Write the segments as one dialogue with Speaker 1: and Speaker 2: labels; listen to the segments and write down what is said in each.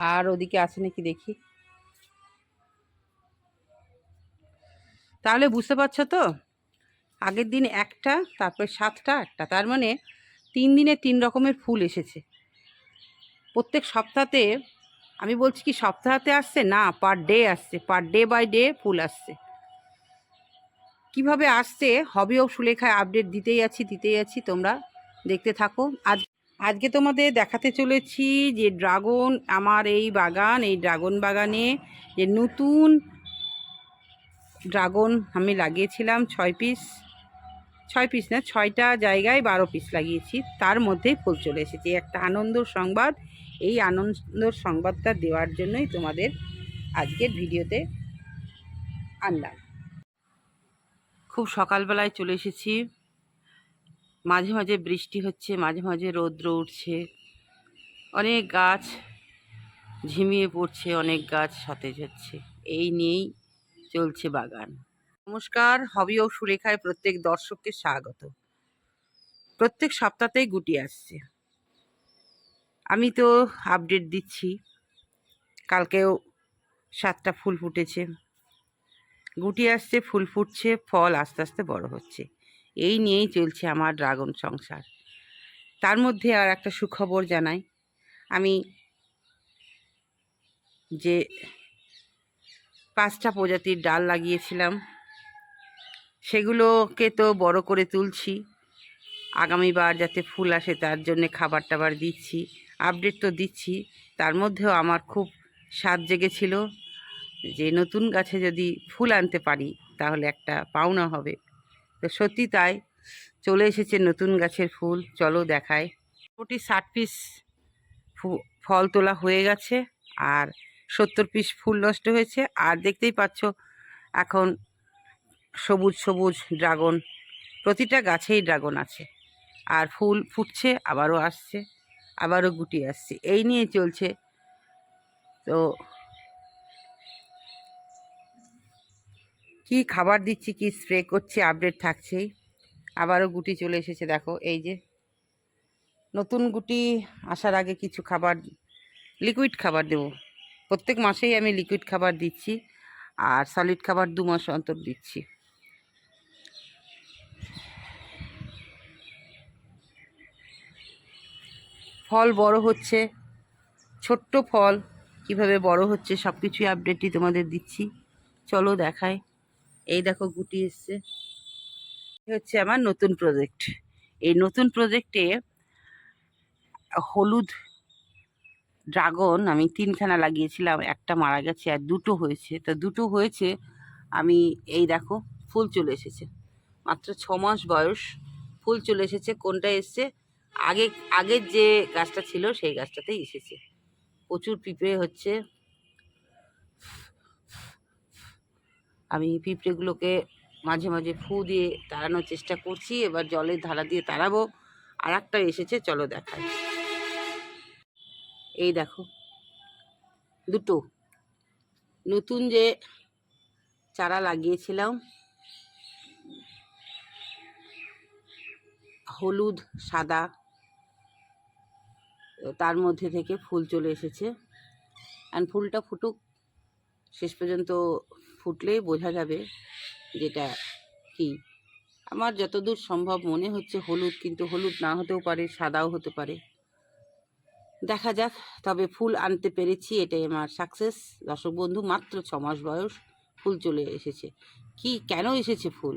Speaker 1: আর ওদিকে আছে নাকি দেখি। তাহলে বুঝতে পারছ তো? আগের দিন একটা, তারপর সাতটা একটা তার মানে তিন দিনে তিন রকমের ফুল এসেছে। প্রত্যেক সপ্তাহতে, আমি বলছি কি সপ্তাহতে আসছে? না পার ডে আসছে। পার ডে বাই ডে ফুল আসছে। কীভাবে আসছে? হবেও সুলেখায় আপডেট দিতেই আছি দিতেই আছি। তোমরা দেখতে থাকো। আজ আজকে তোমাদের দেখাতে চলেছি যে ড্রাগন, আমার এই বাগান, এই ড্রাগন বাগানে যে নতুন ড্রাগন আমি লাগিয়েছিলাম ছয় পিস ছয় পিস না, ছয়টা জায়গায় বারো পিস লাগিয়েছি। তার মধ্যেই ফুল চলে এসেছে। একটা আনন্দর সংবাদ। এই আনন্দর সংবাদটা দেওয়ার জন্যই তোমাদের আজকের ভিডিওতে আনলাম। খুব সকালবেলায় চলে এসেছি। মাঝে মাঝে বৃষ্টি হচ্ছে, মাঝে মাঝে রৌদ্র উঠছে। অনেক গাছ ঝিমিয়ে পড়ছে, অনেক গাছ সতেজ হচ্ছে। এই নিয়েই চলছে বাগান। নমস্কার, হবি ও সুরেখায় প্রত্যেক দর্শককে স্বাগত। প্রত্যেক সপ্তাহতেই গুটি আসছে। আমি তো আপডেট দিচ্ছি। কালকেও সাতটা ফুল ফুটেছে। গুটি আসছে, ফুল ফুটছে, ফল আস্তে আস্তে বড় হচ্ছে। এই নিয়েই চলছে আমার ড্রাগন সংসার। তার মধ্যে আর একটা সুখবর জানাই। আমি যে পাঁচটা প্রজাতির ডাল লাগিয়েছিলাম, সেগুলোকে তো বড় করে তুলছি। আগামীবার যাতে ফুল আসে তার জন্যে খাবার টাবার দিচ্ছি, আপডেট তো দিচ্ছি। তার মধ্যেও আমার খুব স্বাদ জেগেছিল যে নতুন গাছে যদি ফুল আনতে পারি, তাহলে একটা পাওনা হবে। তো সত্যি তাই। চলে এসেছে নতুন গাছের ফুল। চলো দেখায় মোটামুটি ষাট পিস ফল তোলা হয়ে গেছে আর সত্তর পিস ফুল নষ্ট হয়েছে। আর দেখতেই পাচ্ছ এখন সবুজ সবুজ ড্রাগন, প্রতিটা গাছেই ড্রাগন আছে। আর ফুল ফুটছে, আবারও আসছে, আবারও গুটি আসছে। এই নিয়ে চলছে। তো কি খাবার দিচ্ছি, কি স্প্রে করছি আপডেট থাকছেই আবারও গুটি চলে এসেছে, দেখো, এই যে। নতুন গুটি আসার আগে কিছু খাবার লিকুইড খাবার দেবো। প্রত্যেক মাসেই আমি লিকুইড খাবার দিচ্ছি, আর সলিড খাবার দু মাস অন্তর দিচ্ছি। ফল বড় হচ্ছে, ছোট্ট ফল, কীভাবে বড় হচ্ছে সব কিছুই আপডেটই তোমাদের দিচ্ছি। চলো দেখায়। এই দেখো গুটি এসছে। হচ্ছে আমার নতুন প্রজেক্ট এই নতুন প্রজেক্টে হলুদ ড্রাগন আমি তিনখানা লাগিয়েছিলাম, একটা মারা গেছে আর দুটো হয়েছে। তো দুটো হয়েছে, আমি এই দেখো ফুল চলে এসেছে। মাত্র ছ মাস বয়স, ফুল চলে এসেছে। কোনটা এসছে? আগে, আগের যে গাছটা ছিল সেই গাছটাতেই এসেছে। প্রচুর পিঁপড়ে হচ্ছে। আমি পিঁপড়েগুলোকে মাঝে মাঝে ফু দিয়ে তাড়ানোর চেষ্টা করছি, এবার জলের ধারা দিয়ে তাড়াবো। আর একটা এসেছে, চলো দেখাই। এই দেখো, দুটো। নতুন যে চারা লাগিয়েছিলাম, হলুদ, সাদা, তার মধ্যে থেকে ফুল চলে এসেছে। অ্যান্ড ফুলটা ফুটুক। শেষ পর্যন্ত ফুটলেই বোঝা যাবে যেটা কি। আমার যতদূর সম্ভব মনে হচ্ছে হলুদ, কিন্তু হলুদ না হতেও পারে, সাদাও হতে পারে। দেখা যাক, তবে ফুল আনতে পেরেছি, এটাই আমার সাকসেস দর্শক বন্ধু, মাত্র ছ মাস বয়স, ফুল চলে এসেছে। কি, কেন এসেছে ফুল?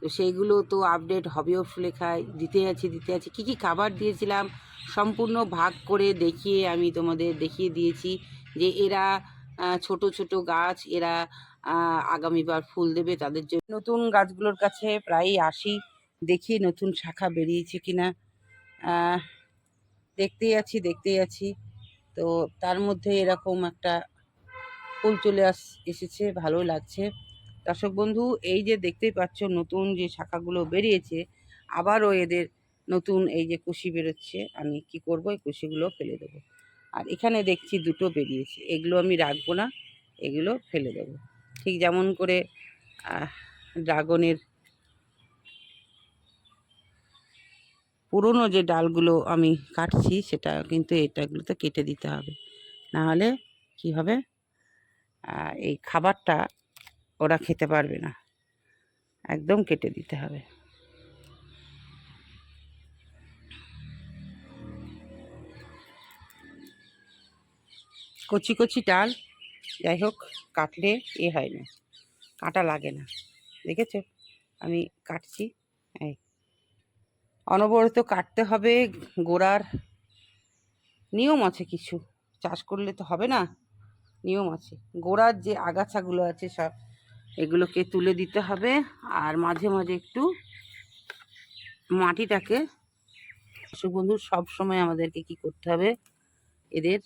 Speaker 1: তো সেইগুলো তো আপডেট হবেও সুলেখায় দিতে আছি দিতে আছি। কী কী খাবার দিয়েছিলাম, সম্পূর্ণ ভাগ করে দেখিয়ে আমি তোমাদের দেখিয়ে দিয়েছি যে এরা ছোট ছোট গাছ এরা আগামীবার ফুল দেবে তাদের জন্য। নতুন গাছগুলোর কাছে প্রায়ই আসি, দেখি নতুন শাখা বেরিয়েছে কিনা। দেখতেই আছি দেখতেই আছি। তো তার মধ্যে এরকম একটা ফুল চলে আস, এসেছে, ভালো লাগছে। দর্শক বন্ধু, এই যে দেখতেই পাচ্ছ নতুন যে শাখাগুলো বেরিয়েছে, আবারও এদের নতুন এই যে কুশি বেরোচ্ছে, আমি কি করব? এই কুশিগুলো ফেলে দেবো। আর এখানে দেখছি দুটো বেরিয়েছে। এগুলো আমি রাখব না, এগুলো ফেলে দেবো। ঠিক যেমন করে ড্রাগনের পুরনো যে ডালগুলো আমি কাটছি, সেটা কিন্তু এটাগুলো তো কেটে দিতে হবে। না হলে কী হবে এই খাবারটা ওরা খেতে পারবে না। একদম কেটে দিতে হবে। কচি কচি ডাল, যাই হোক, কাটলে এ হয় না। কাটা লাগে না। দেখেছ? আমি কাটছি। এই। অনবরত কাটতে হবে, গোড়ার নিয়ম আছে কিছু। চাষ করলে তো হবে না, নিয়ম আছে। গোড়ার যে আগাছাগুলো আছে সব, এগুলোকে তুলে দিতে হবে আর মাঝে মাঝে একটু মাটিটাকে বন্ধু সব সময় আমাদেরকে কি করতে হবে? এদের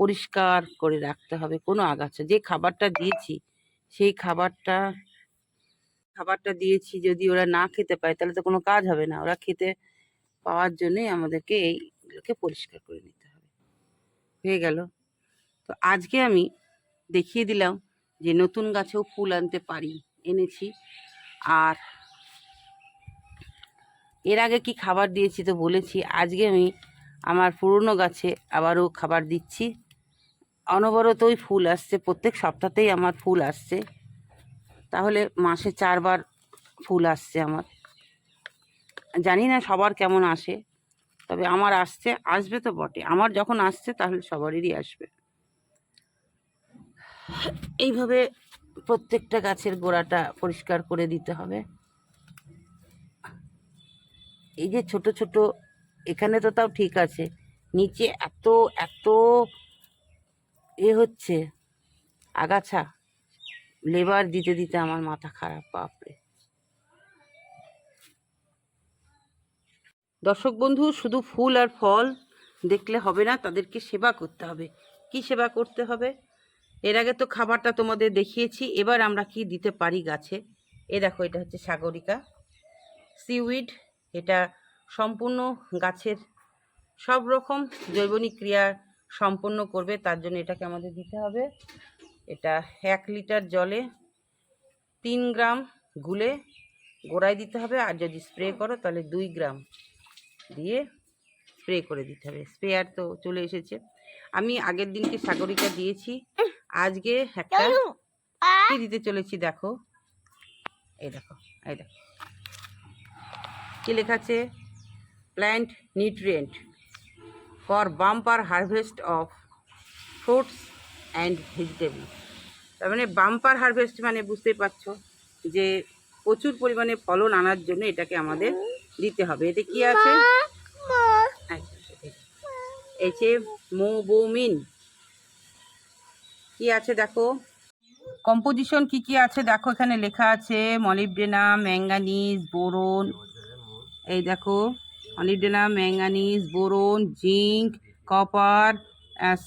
Speaker 1: পরিষ্কার করে রাখতে হবে, কোনো আগাছা। যে খাবারটা দিয়েছি, সেই খাবারটা খাবারটা দিয়েছি যদি ওরা না খেতে পায় তাহলে তো কোনো কাজ হবে না। ওরা খেতে পাওয়ার জন্যই আমাদেরকে এইগুলোকে পরিষ্কার করে নিতে হবে। হয়ে গেল। তো আজকে আমি দেখিয়ে দিলাম যে নতুন গাছেও ফুল আনতে পারি, এনেছি। আর এর আগে কি খাবার দিয়েছি তো বলেছি, আজকে আমি আমার পুরনো গাছে আবারও খাবার দিচ্ছি। অনবরতই ফুল আসছে, প্রত্যেক সপ্তাহতেই আমার ফুল আসছে। তাহলে মাসে চারবার ফুল আসছে আমার। জানি না সবার কেমন আসে, তবে আমার আসছে, আসবে তো বটে। আমার যখন আসছে, তাহলে সবারই আসবে। এইভাবে প্রত্যেকটা গাছের গোড়াটা পরিষ্কার করে দিতে হবে। এই যে ছোট ছোট, এখানে তো তাও ঠিক আছে, নিচে এত এত এ হচ্ছে আগাছা। লেবার দিতে দিতে আমার মাথা খারাপ, বাপরে। দর্শক বন্ধু, শুধু ফুল আর ফল দেখলে হবে না, তাদেরকে সেবা করতে হবে। কি সেবা করতে হবে? এর আগে তো খাবারটা তোমাদের দেখিয়েছি, এবার আমরা কি দিতে পারি গাছে? এ দেখো, এটা হচ্ছে সাগরিকা। সিউইড, এটা সম্পূর্ণ গাছের সব রকম জৈবনিক ক্রিয়া সম্পন্ন করবে তার জন্য এটাকে আমাদের দিতে হবে। এটা এক লিটার জলে তিন গ্রাম গুলে গোড়ায় দিতে হবে আর যদি স্প্রে করো তাহলে দুই গ্রাম দিয়ে স্প্রে করে দিতে হবে। স্প্রেয়ার তো চলে এসেছে। আমি আগের দিনকে সাগরিকা দিয়েছি আজকে একটা কি দিতে চলেছি দেখো। এই দেখো এই দেখো। কি লেখা আছে? Plant nutrient for bumper harvest of fruits and vegetable তার মানে বাম্পার হারভেস্ট মানে বুঝতেই পারছ যে প্রচুর পরিমাণে ফলন আনার জন্য এটাকে আমাদের দিতে হবে। এতে কি আছে? যে মোবোমিন। কি আছে দেখো? কম্পোজিশন কি কি আছে? দেখো এখানে লেখা আছে মলিবডেনাম ম্যাঙ্গানিজ, বোরন। এই দেখো। Molybdenum manganese boron, zinc, copper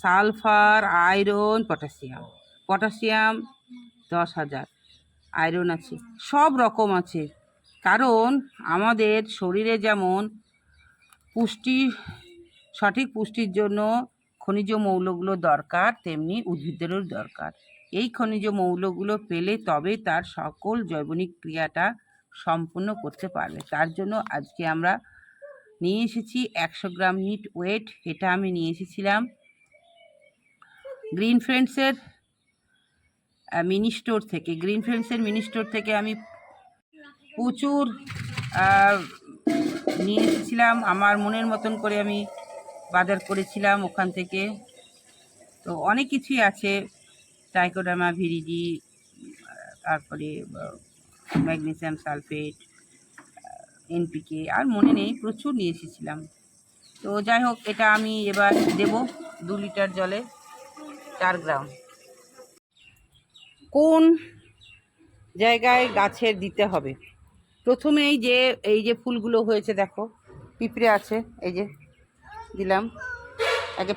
Speaker 1: sulphur, iron, potassium. Potassium দশ হাজার। আয়রন আছে। সব রকম আছে। কারণ আমাদের শরীরে যেমন পুষ্টি, সঠিক পুষ্টির জন্য খনিজ মৌলগুলো দরকার, তেমনি উদ্ভিদেরও দরকার। এই খনিজ মৌলগুলো পেলে তবে তার সকল জৈবনিক ক্রিয়াটা সম্পূর্ণ করতে পারবে। তার জন্য আজকে আমরা নিয়ে এসেছি একশো গ্রাম নিট ওয়েট, এটা আমি নিয়ে এসেছিলাম। গ্রিন ফ্রেন্ডসের মিনি স্টোর থেকে, গ্রিন ফ্রেন্ডসের মিনি স্টোর থেকে আমি প্রচুর নিয়ে এসেছিলাম। আমার মনের মতন করে আমি বাজার করেছিলাম ওখান থেকে। তো অনেক কিছুই আছে টাইকোডামা ভিরিডি তারপরে ম্যাগনেসিয়াম সালফেট এনপিকে। আর মনে নেই, প্রচুর নিয়ে এসেছিলাম। তো যাই হোক, এটা আমি এবার দেব দু লিটার জলে চার গ্রাম। কোন জায়গায় গাছের দিতে হবে? প্রথমে এই যে এই যে ফুলগুলো হয়েছে, দেখো, পিঁপড়ে আছে, এই যে দিলাম। আগে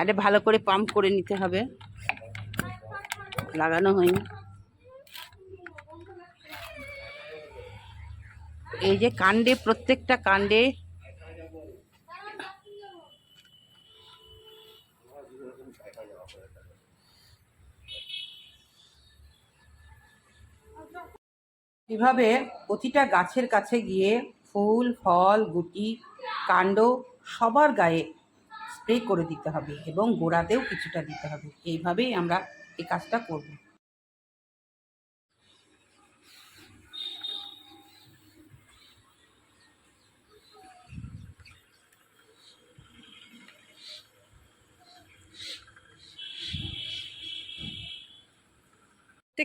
Speaker 1: আগে ভালো করে পাম্প করে নিতে হবে। লাগানো হয়নি। এই যে কাণ্ডে, প্রত্যেকটা কাণ্ডে এভাবে প্রতিটা গাছের কাছে গিয়ে ফুল, ফল, গুটি, কাণ্ড সবার গায়ে স্প্রে করে দিতে হবে এবং গোড়াতেও কিছুটা দিতে হবে। এইভাবেই আমরা এই কাজটা করব।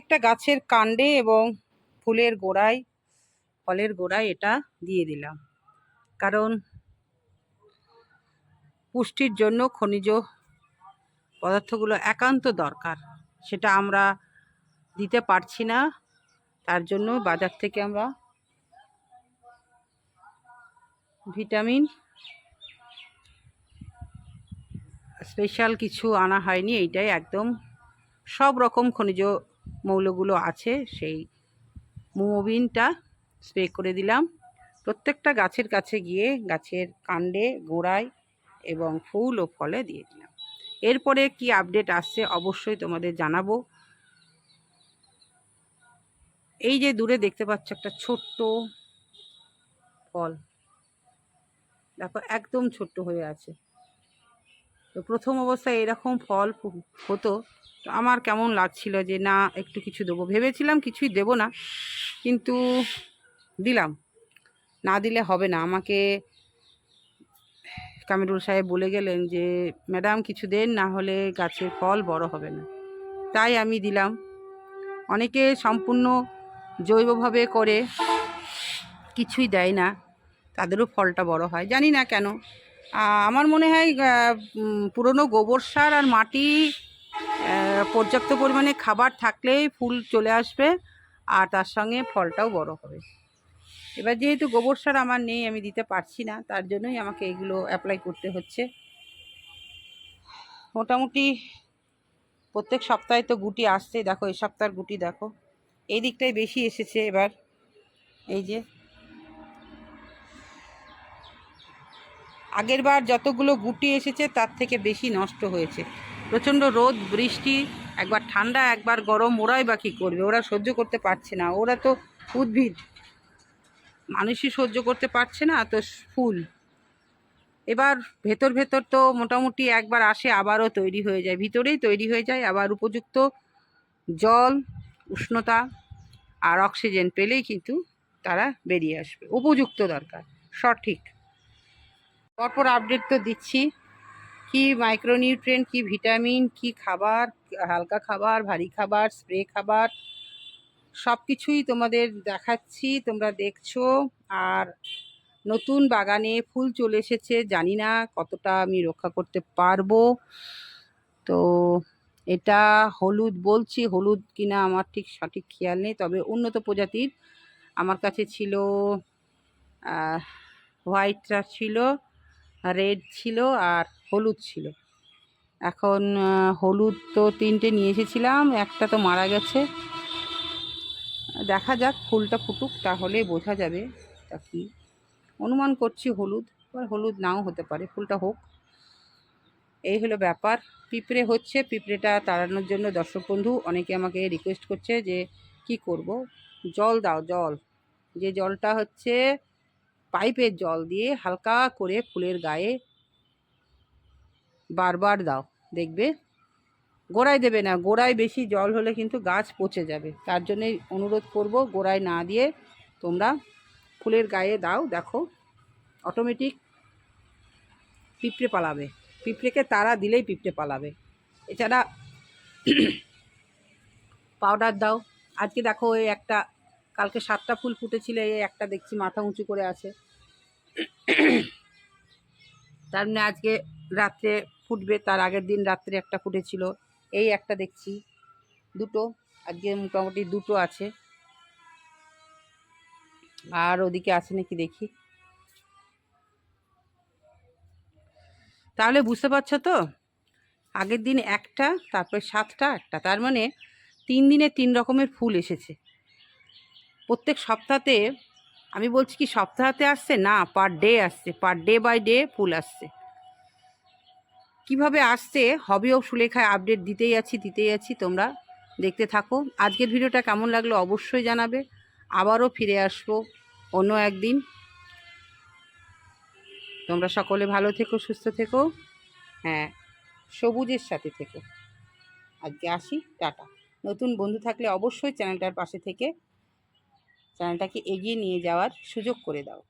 Speaker 1: প্রত্যেকটা গাছের কাণ্ডে এবং ফুলের গোড়ায়, ফলের গোড়ায় এটা দিয়ে দিলাম। কারণ পুষ্টির জন্য খনিজ পদার্থগুলো একান্ত দরকার, সেটা আমরা দিতে পারছি না। তার জন্য বাজার থেকে আমরা ভিটামিন, স্পেশাল কিছু আনা হয়নি, এইটাই একদম সব রকম খনিজ মৌলগুলো আছে, সেই মোমোবিনটা স্প্রে করে দিলাম। প্রত্যেকটা গাছের কাছে গিয়ে গাছের কাণ্ডে, গোড়ায় এবং ফুল ও ফলে দিয়ে দিলাম। এরপরে কি আপডেট আসছে অবশ্যই তোমাদের জানাব। এই যে দূরে দেখতে পাচ্ছ একটা ছোট্ট ফল। দেখো, একদম ছোট্ট হয়ে আছে। তো প্রথম অবস্থায় এরকম ফল হতো। তো আমার কেমন লাগছিল যে, না, একটু কিছু দেবো। ভেবেছিলাম কিছুই দেবো না, কিন্তু দিলাম। না দিলে হবে না। আমাকে কামিরুল সাহেব বলে গেলেন যে, ম্যাডাম, কিছু দেন, না হলে গাছের ফল বড় হবে না। তাই আমি দিলাম। অনেকে সম্পূর্ণ জৈবভাবে করে কিছুই দেয় না, তাদেরও ফলটা বড় হয়। জানি না কেন। আমার মনে হয় পুরনো গোবর সার আর মাটি পর্যাপ্ত পরিমাণে খাবার থাকলেই ফুল চলে আসবে আর তার সঙ্গে ফলটাও বড় হবে। এবার যেহেতু গোবর সার আমার নেই, আমি দিতে পারছি না, তার জন্যই আমাকে এগুলো অ্যাপ্লাই করতে হচ্ছে। মোটামুটি প্রত্যেক সপ্তাহে তো গুটি আসছে, দেখো এই সপ্তাহের গুটি দেখো। এই দিকটাই বেশি এসেছে এবার, এই যে। আগের বার যতগুলো গুটি এসেছে, তার থেকে বেশি নষ্ট হয়েছে। প্রচণ্ড রোদ, বৃষ্টি, একবার ঠান্ডা, একবার গরম, ওরাই বা কী করবে? ওরা সহ্য করতে পারছে না। ওরা তো উদ্ভিদ। মানুষই সহ্য করতে পারছে না, তো ফুল। এবার ভেতর ভেতর তো মোটামুটি একবার আসে, আবারও তৈরি হয়ে যায়। ভিতরেই তৈরি হয়ে যায়, আবার উপযুক্ত জল, উষ্ণতা আর অক্সিজেন পেলেই কিন্তু তারা বেরিয়ে আসবে। উপযুক্ত দরকার, সঠিক। পরপর আপডেট তো দিচ্ছি। কি মাইক্রোনিউট্রিয়েন্ট কি ভিটামিন কি খাবার, হালকা খাবার, ভারী খাবার স্প্রে খাবার সব কিছুই তোমাদের দেখাচ্ছি, তোমরা দেখছ। আর নতুন বাগানে ফুল চলে এসেছে, জানি না কতটা আমি রক্ষা করতে পারব। তো এটা হলুদ বলছি, হলুদ কিনা আমার ঠিক সঠিক খেয়াল নেই, তবে উন্নত প্রজাতির। আমার কাছে ছিল হোয়াইটটা ছিল। রেড ছিল আর হলুদ ছিল। এখন হলুদ তো তিনটে নিয়ে এসেছিলাম, একটা তো মারা গেছে। দেখা যাক, ফুলটা ফুটুক, তাহলে বোঝা যাবে তা কি। অনুমান করছি হলুদ, এবার হলুদ নাও হতে পারে, ফুলটা হোক। এই হলো ব্যাপার, পিঁপড়ে হচ্ছে, পিঁপড়েটা তাড়ানোর জন্য দর্শক বন্ধু, অনেকে আমাকে রিকোয়েস্ট করছে যে কি করব? জল দাও, জল। যে জলটা হচ্ছে পাইপের জল দিয়ে হালকা করে ফুলের গায়ে বারবার দাও, দেখবে? গোড়ায় দেবে না, গোড়ায় বেশি জল হলে কিন্তু গাছ পচে যাবে। তার জন্যই অনুরোধ করব, গোড়ায় না দিয়ে তোমরা ফুলের গায়ে দাও, দেখো অটোমেটিক পিঁপড়ে পালাবে। পিঁপড়েকে তারা দিলেই পিঁপড়ে পালাবে। এছাড়া পাউডার দাও। আজকে দেখো, ওই একটা কালকে সাতটা ফুল ফুটেছিল, এই একটা দেখছি মাথা উঁচু করে আছে। তার মানে আজকে রাত্রে ফুটবে, তার আগের দিন রাত্রে একটা ফুটেছিল। এই একটা দেখছি, দুটো, আজকে মোটামুটি দুটো আছে। আর ওদিকে আছে নাকি দেখি। তাহলে বুঝতে পারছ তো? আগের দিন একটা, তারপরে সাতটা, একটা। তার মানে তিন দিনে তিন রকমের ফুল এসেছে। প্রত্যেক সপ্তাহতে আমি বলছি কি, সপ্তাহতে আসছে? না পার ডে আসছে। পার ডে বাই ডে ফুল আসছে। কীভাবে আসছে? হবেও সুলেখায় আপডেট দিতেই আছি দিতেই আছি। তোমরা দেখতে থাকো। আজকের ভিডিওটা কেমন লাগল অবশ্যই জানাবে। আবারও ফিরে আসব অন্য একদিন। তোমরা সকলে ভালো থেকো, সুস্থ থেকো। হ্যাঁ সবুজের সাথে থেকো। আজকে আসি, টাটা। নতুন বন্ধু থাকলে অবশ্যই চ্যানেলটার পাশে থেকে চ্যানেলটাকে এগিয়ে নিয়ে যাওয়ার সুযোগ করে দাও।